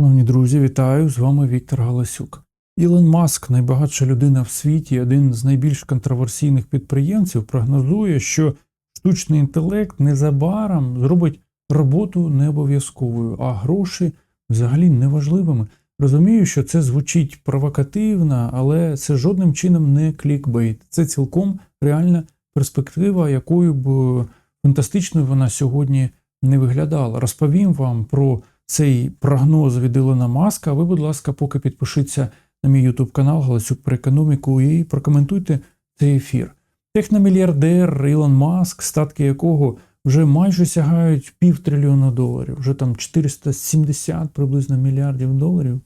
Шановні друзі, вітаю! З вами Віктор Галасюк. Ілон Маск, найбагатша людина в світі, один з найбільш контроверсійних підприємців, прогнозує, що штучний інтелект незабаром зробить роботу не обов'язковою, а гроші взагалі неважливими. Розумію, що це звучить провокативно, але це жодним чином не клікбейт. Це цілком реальна перспектива, якою б фантастичною вона сьогодні не виглядала. Розповім вам про цей прогноз від Ілона Маска. Ви, будь ласка, поки підпишіться на мій YouTube канал Галасюк про економіку і прокоментуйте цей ефір. Техномільярдер Ілон Маск, статки якого вже майже сягають півтрильйона доларів, вже там 470 приблизно мільярдів доларів.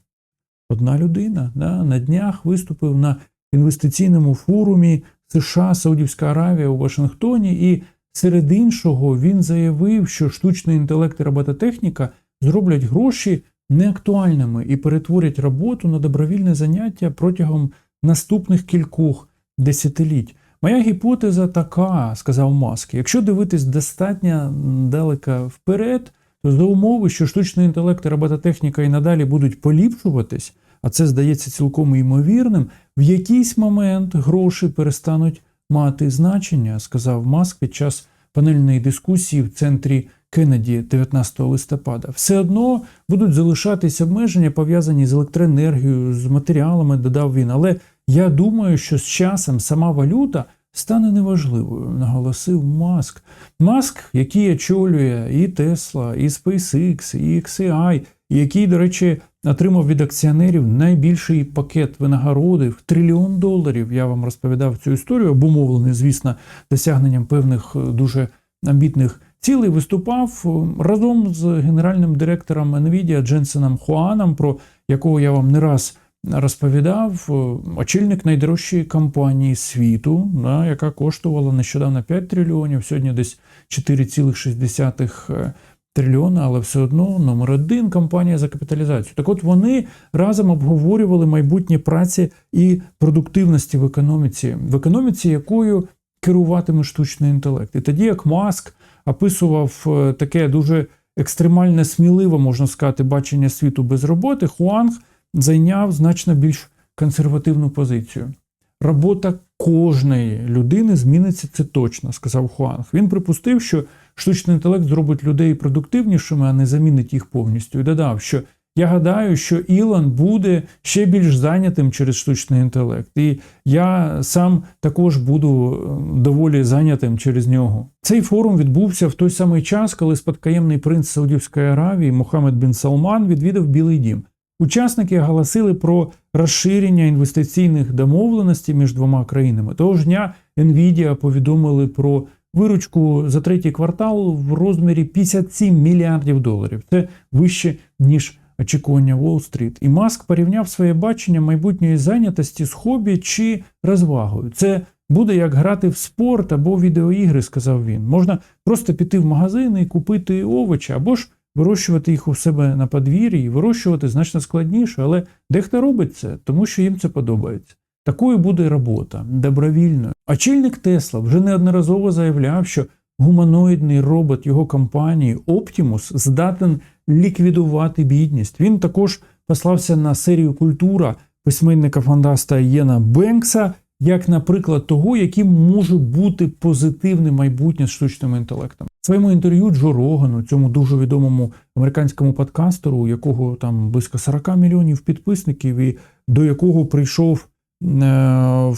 Одна людина да, на днях виступив на інвестиційному форумі США, Саудівська Аравія у Вашингтоні, і серед іншого він заявив, що штучний інтелект і робототехніка зроблять гроші неактуальними і перетворять роботу на добровільне заняття протягом наступних кількох десятиліть. Моя гіпотеза така, сказав Маск, якщо дивитись достатньо далеко вперед, то за умови, що штучний інтелект і робототехніка і надалі будуть поліпшуватись, а це здається цілком ймовірним, в якийсь момент гроші перестануть мати значення, сказав Маск під час панельної дискусії в центрі Кеннеді 19 листопада. Все одно будуть залишатись обмеження, пов'язані з електроенергією, з матеріалами, додав він. Але я думаю, що з часом сама валюта стане неважливою, наголосив Маск. Маск, який очолює і Tesla, і SpaceX, і XAI, який, до речі, отримав від акціонерів найбільший пакет винагороди в трильйон доларів. Я вам розповідав цю історію, обумовлений, звісно, досягненням певних е, дуже амбітних цілей. Виступав е, разом з генеральним директором NVIDIA Дженсеном Хуаном, про якого я вам не раз розповідав, е, очільник найдорожчої компанії світу, да, яка коштувала нещодавно 5 трильйонів, сьогодні десь 4,6 трильйона, але все одно номер один компанія за капіталізацію. Так от вони разом обговорювали майбутнє праці і продуктивності в економіці, в економіці, якою керуватиме штучний інтелект. І тоді як Маск описував е, таке дуже екстремальне, сміливе, можна сказати, бачення світу без роботи, Хуанг зайняв значно більш консервативну позицію. Робота кожної людини зміниться це точно, сказав Хуанг. Він припустив, що штучний інтелект зробить людей продуктивнішими, а не замінить їх повністю. І додав, що я гадаю, що Ілон буде ще більш зайнятим через штучний інтелект, і я сам також буду е, доволі зайнятим через нього. Цей форум відбувся в той самий час, коли спадкоємний принц Саудівської Аравії Мохаммед бін Салман відвідав Білий Дім. Учасники оголосили про розширення інвестиційних домовленостей між двома країнами. Того ж дня Nvidia повідомили про виручку за третій квартал в розмірі 57 мільярдів доларів. Це вище ніж очікування Уолл-стріт. І Маск порівняв своє бачення майбутньої зайнятості з хобі чи розвагою. Це буде як грати в спорт або відеоігри, сказав він. Можна просто піти в магазин і купити овочі, або ж вирощувати їх у себе на подвір'ї, і вирощувати значно складніше, але дехто робить це, тому що їм це подобається. Такою буде робота добровільною. Очільник Тесла вже неодноразово заявляв, що гуманоїдний робот його компанії Optimus здатен ліквідувати бідність. Він також послався на серію культура письменника фандаста Єна Бенкса, як, наприклад, того, яким може бути позитивне майбутнє з штучним інтелектом. В своєму інтерв'ю Джо Рогану, цьому дуже відомому американському подкастеру, у якого там близько 40 мільйонів підписників, і до якого прийшов е,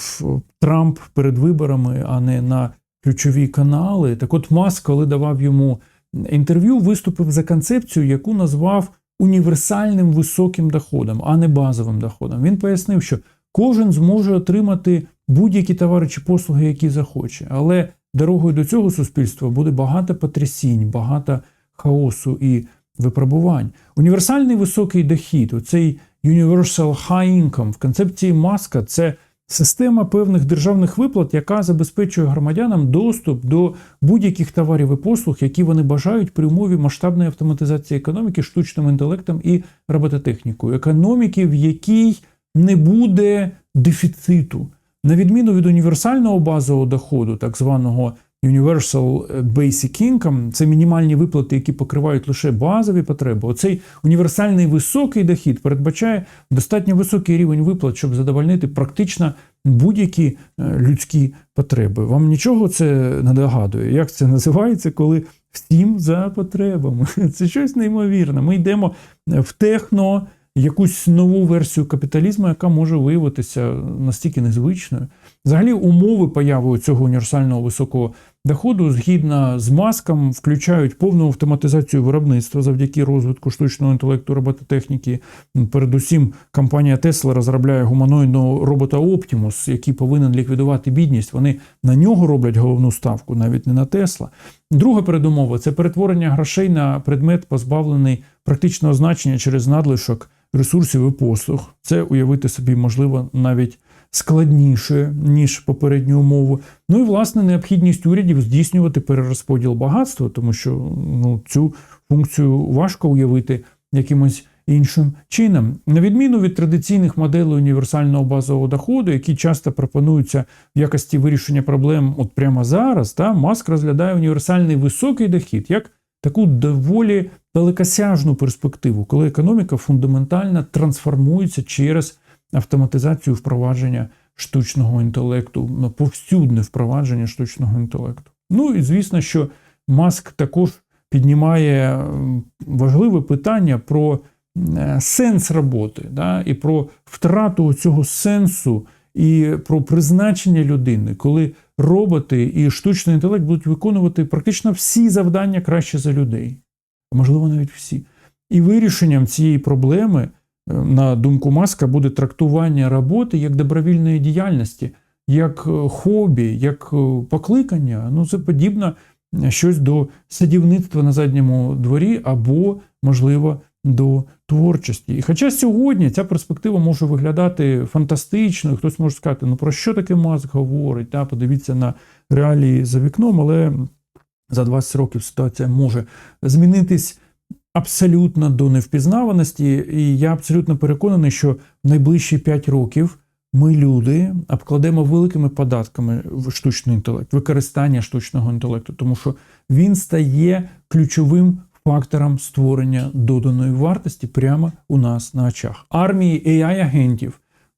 Трамп перед виборами, а не на ключові канали. Так от Маск, коли давав йому інтерв'ю, виступив за концепцію, яку назвав універсальним високим доходом, а не базовим доходом. Він пояснив, що кожен зможе отримати будь-які товари чи послуги, які захоче. Але дорогою до цього суспільства буде багато потрясінь, багато хаосу і випробувань. Універсальний високий дохід, оцей Universal High Income в концепції маска це система певних державних виплат, яка забезпечує громадянам доступ до будь-яких товарів і послуг, які вони бажають при умові масштабної автоматизації економіки, штучним інтелектом і робототехнікою. Економіки, в якій не буде дефіциту. На відміну від універсального базового доходу, так званого Universal Basic Income – це мінімальні виплати, які покривають лише базові потреби. Оцей універсальний високий дохід передбачає достатньо високий рівень виплат, щоб задовольнити практично будь-які е, людські потреби. Вам нічого це не догадує? Як це називається, коли всім за потребами? Це щось неймовірне. Ми йдемо в техно, якусь нову версію капіталізму, яка може виявитися настільки незвичною. Взагалі, умови появи цього універсального високого доходу, згідно з маском, включають повну автоматизацію виробництва завдяки розвитку штучного інтелекту, робототехніки. Передусім, компанія Tesla розробляє гуманоїдного робота Optimus, який повинен ліквідувати бідність. Вони на нього роблять головну ставку, навіть не на Тесла. Друга передумова це перетворення грошей на предмет, позбавлений практичного значення через надлишок ресурсів і послуг. Це уявити собі можливо навіть складніше, ніж попередні умови. Ну і власне необхідність урядів здійснювати перерозподіл багатства, тому що ну, цю функцію важко уявити якимось іншим чином. На відміну від традиційних моделей універсального базового доходу, які часто пропонуються в якості вирішення проблем от прямо зараз, та Маск розглядає універсальний високий дохід як таку доволі далекосяжну перспективу, коли економіка фундаментально трансформується через автоматизацію впровадження штучного інтелекту, повсюдне впровадження штучного інтелекту. Ну і звісно, що Маск також піднімає важливе питання про е, сенс роботи, да, і про втрату цього сенсу, і про призначення людини, коли роботи і штучний інтелект будуть виконувати практично всі завдання краще за людей, можливо, навіть всі. І вирішенням цієї проблеми на думку Маска, буде трактування роботи як добровільної діяльності, як е, хобі, як е, покликання. Ну, це подібно е, щось до садівництва на задньому дворі або, можливо, до творчості. І хоча сьогодні ця перспектива може виглядати фантастично, і хтось може сказати, ну про що таке Маск говорить? Та, подивіться на реалії за вікном, але за 20 років ситуація може змінитись абсолютно до невпізнаваності, і я абсолютно переконаний, що в найближчі 5 років ми, люди, обкладемо великими податками в штучний інтелект, використання штучного інтелекту, тому що він стає ключовим фактором створення доданої вартості прямо у нас на очах. Армії AI-агентів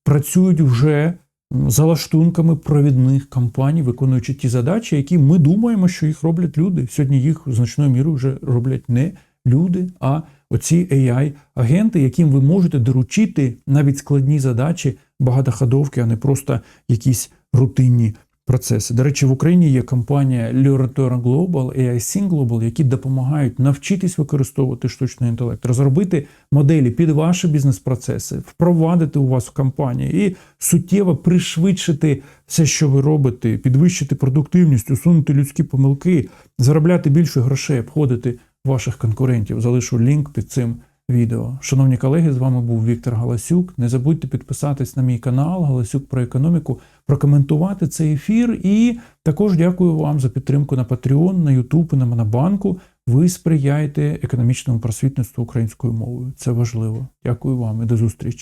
працюють вже за лаштунками провідних компаній, виконуючи ті задачі, які ми думаємо, що їх роблять люди. Сьогодні їх значною мірою вже роблять не люди, а оці AI-агенти, яким ви можете доручити навіть складні задачі багатоходовки, а не просто якісь рутинні процеси. До речі, в Україні є компанія Leorator Global, AIC Global, які допомагають навчитись використовувати штучний інтелект, розробити моделі під ваші бізнес-процеси, впровадити у вас в компанії і суттєво пришвидшити все, що ви робите, підвищити продуктивність, усунути людські помилки, заробляти більше грошей, обходити ваших конкурентів. Залишу лінк під цим відео. Шановні колеги, з вами був Віктор Галасюк. Не забудьте підписатись на мій канал Галасюк про економіку, прокоментувати цей ефір. І також дякую вам за підтримку на Patreon, на YouTube на Монобанку. Ви сприяєте економічному просвітництву українською мовою. Це важливо. Дякую вам і до зустрічі.